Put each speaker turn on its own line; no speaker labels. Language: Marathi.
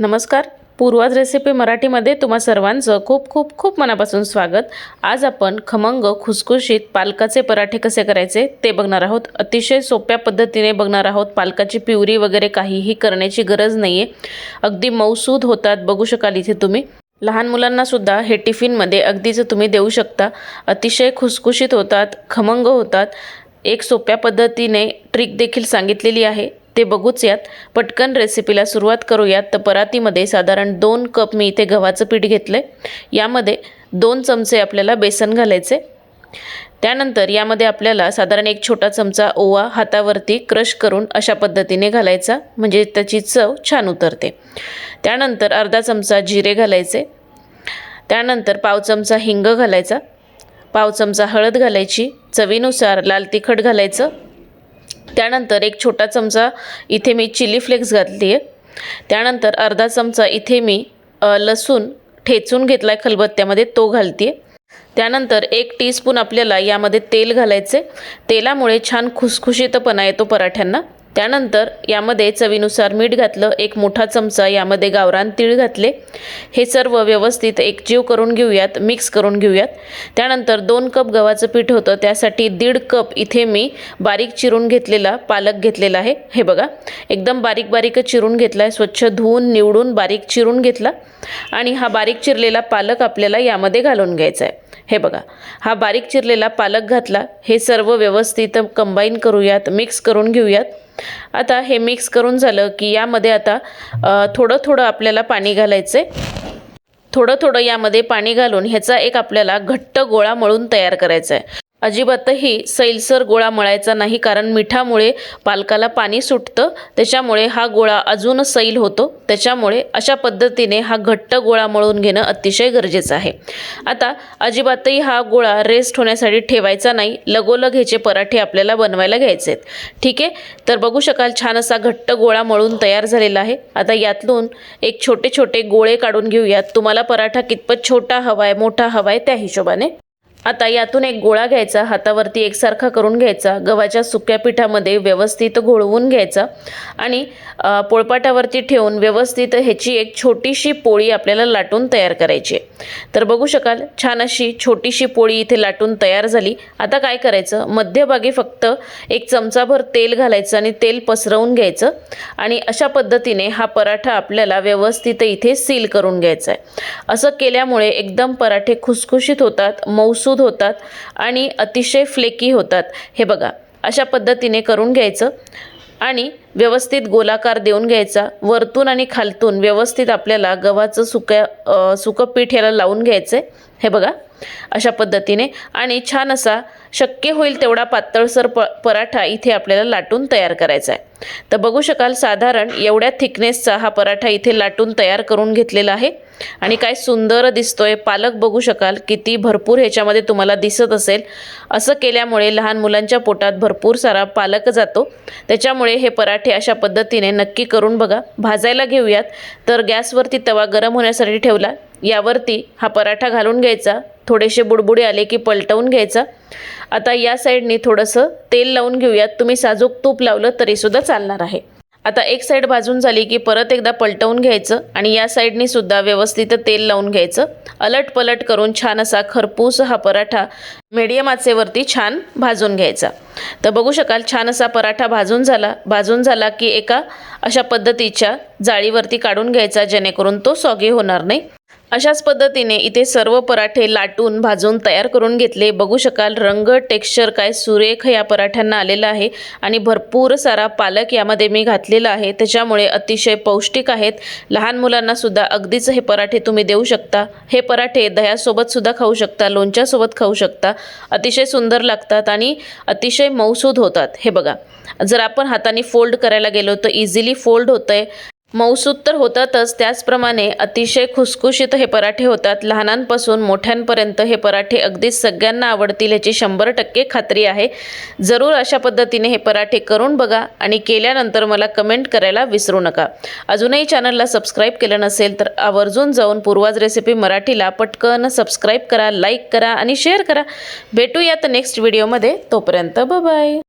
नमस्कार. पूर्वाज रेसिपी मराठीमध्ये तुम्हा सर्वांचं खूप खूप खूप मनापासून स्वागत. आज आपण खमंग खुसखुशीत पालकाचे पराठे कसे करायचे ते बघणार आहोत. अतिशय सोप्या पद्धतीने बघणार आहोत. पालकाची प्युरी वगैरे काहीही करण्याची गरज नाही आहे अगदी मऊसूद होतात बघू शकाल इथे तुम्ही. लहान मुलांनासुद्धा हे टिफिनमध्ये अगदीच तुम्ही देऊ शकता. अतिशय खुसखुशीत होतात खमंग होतात. एक सोप्या पद्धतीने ट्रिक देखील सांगितलेली आहे. ते बघूच यात. पटकन रेसिपीला सुरुवात करूयात. तर परातीमध्ये साधारण दोन कप मी इथे गव्हाचं पीठ घेतलं आहे यामध्ये दोन चमचे आपल्याला बेसन घालायचे त्यानंतर यामध्ये आपल्याला साधारण एक छोटा चमचा ओवा हातावरती क्रश करून अशा पद्धतीने घालायचा. म्हणजे त्याची चव छान उतरते. त्यानंतर अर्धा चमचा जिरे घालायचे. त्यानंतर पाव चमचा हिंग घालायचा. पाव चमचा हळद घालायची. चवीनुसार लाल तिखट घालायचं. त्यानंतर एक छोटा चमचा इथे मी चिली फ्लेक्स घातली आहे त्यानंतर अर्धा चमचा इथे मी लसूण ठेचून घेतला आहे खलबत्त्यामध्ये तो घालते त्यानंतर एक टीस्पून आपल्याला यामध्ये तेल घालायचे तेलामुळे छान खुसखुशीतपणा येतो पराठ्यांना. त्यानंतर यामध्ये चवीनुसार मीठ घातलं एक मोठा चमचा यामध्ये गावरान तीळ घातले. हे सर्व व्यवस्थित एकजीव करून घेऊयात मिक्स करून घेऊयात. त्यानंतर दोन कप गव्हाचं पीठ होतं त्यासाठी दीड कप इथे मी बारीक चिरून घेतलेला पालक घेतलेला आहे. हे बघा एकदम बारीक बारीकच चिरून घेतला आहे स्वच्छ धुवून निवडून बारीक चिरून घेतला. आणि हा बारीक चिरलेला पालक आपल्याला यामध्ये घालून घ्यायचा आहे हे बघा हा बारीक चिरलेला पालक घातला. हे सर्व व्यवस्थित कंबाईन करूयात मिक्स करून घेऊयात. आता हे मिक्स करून झालं की यामध्ये आता थोडं थोडं आपल्याला पाणी घालायचं आहे थोडं थोडं यामध्ये पाणी घालून ह्याचा एक आपल्याला घट्ट गोळा मळून तयार करायचा आहे अजिबातही सैलसर गोळा मळायचा नाही कारण मिठामुळे पालकाला पाणी सुटतं. त्याच्यामुळे हा गोळा अजून सैल होतो. त्याच्यामुळे अशा पद्धतीने हा घट्ट गोळा मळून घेणं अतिशय गरजेचं आहे. आता अजिबातही हा गोळा रेस्ट होण्यासाठी ठेवायचा नाही. लगोलग ह्याचे पराठे आपल्याला बनवायला घ्यायचे आहेत. ठीक आहे? तर बघू शकाल छान असा घट्ट गोळा मळून तयार झालेला आहे. आता यातून एक छोटे छोटे गोळे काढून घेऊयात. तुम्हाला पराठा कितपत छोटा हवा आहे मोठा हवा आहे त्या हिशोबाने. आता यातून एक गोळा घ्यायचा हातावरती एकसारखा करून घ्यायचा गव्हाच्या सुक्या पिठामध्ये व्यवस्थित घोळवून घ्यायचा आणि पोळपाटावरती ठेवून व्यवस्थित ह्याची एक छोटीशी पोळी आपल्याला लाटून तयार करायची आहे. तर बघू शकाल छान अशी छोटीशी पोळी इथे लाटून तयार झाली. आता काय करायचं? मध्यभागी फक्त एक चमचाभर तेल घालायचं आणि तेल पसरवून घ्यायचं. आणि अशा पद्धतीने हा पराठा आपल्याला व्यवस्थित इथे सील करून घ्यायचा आहे. असं केल्यामुळे एकदम पराठे खुसखुशीत होतात मऊसूद होतात आणि अतिशय फ्लेकी होतात. हे बघा अशा पद्धतीने करून घ्यायचं. आणि व्यवस्थित गोलाकार देऊन घ्यायचा. वरतून आणि खालतून व्यवस्थित आपल्याला गव्हाचं सुक्या सुकं पीठ याला लावून घ्यायचं आहे हे बघा अशा पद्धतीने. आणि छान असा शक्य होईल तेवढा पातळसर प पराठा इथे आपल्याला लाटून तयार करायचा आहे तर बघू शकाल साधारण एवढ्या थिकनेसचा हा पराठा इथे लाटून तयार करून घेतलेला आहे. आणि काय सुंदर दिसतोय पालक बघू शकाल किती भरपूर ह्याच्यामध्ये तुम्हाला दिसत असेल. असं केल्यामुळे लहान मुलांच्या पोटात भरपूर सारा पालक जातो. त्याच्यामुळे हे पराठे अशा पद्धतीने नक्की करून बघा. भाजायला घेऊयात. तर गॅसवरती तवा गरम होण्यासाठी ठेवला. यावरती हा पराठा घालून घ्यायचा थोडेसे बुडबुडे आले की पलटवून घ्यायचा. आता या साईडनी थोडंसं तेल लावून घेऊयात. तुम्ही साजूक तूप लावलं तरीसुद्धा चालणार आहे. आता एक साईड भाजून झाली की परत एकदा पलटवून घ्यायचं आणि या साईडनीसुद्धा व्यवस्थित तेल लावून घ्यायचं. अलट पलट करून छान असा खरपूस हा पराठा मीडियम आचेवरती छान भाजून घ्यायचा. तर बघू शकाल छान असा पराठा भाजून झाला. भाजून झाला की एका अशा पद्धतीच्या जाळीवरती काढून घ्यायचा जेणेकरून तो सॉगी होणार नाही. अशाच पद्धतीने इथे सर्व पराठे लाटून भाजून तयार करून घेतले. बघू शकाल रंग टेक्स्चर काय सुरेख या पराठ्यांना आलेला आहे आणि भरपूर सारा पालक यामध्ये मी घातलेला आहे. त्याच्यामुळे अतिशय पौष्टिक आहेत. लहान मुलांनासुद्धा अगदीच हे पराठे तुम्ही देऊ शकता. हे पराठे दह्यासोबतसुद्धा खाऊ शकता लोणच्यासोबत खाऊ शकता. अतिशय सुंदर लागतात आणि अतिशय मऊसूद होतात. हे बघा. जर आपण हाताने फोल्ड करायला गेलो तर इझिली फोल्ड होतं आहे मऊसूद तर होतातच. त्याचप्रमाणे अतिशय खुसखुशीत हे पराठे होतात. लहानांपासून मोठ्यांपर्यंत हे पराठे अगदीच सगळ्यांना आवडतील ह्याची शंभर टक्के खात्री आहे. जरूर अशा पद्धतीने हे पराठे करून बघा आणि केल्यानंतर मला कमेंट करायला विसरू नका. अजूनही चॅनलला सबस्क्राईब केलं नसेल तर आवर्जून जाऊन पूर्वाज रेसिपी मराठीला पटकन सबस्क्राईब करा लाईक करा आणि शेअर करा. भेटूयात नेक्स्ट व्हिडिओमध्ये. तोपर्यंत बाय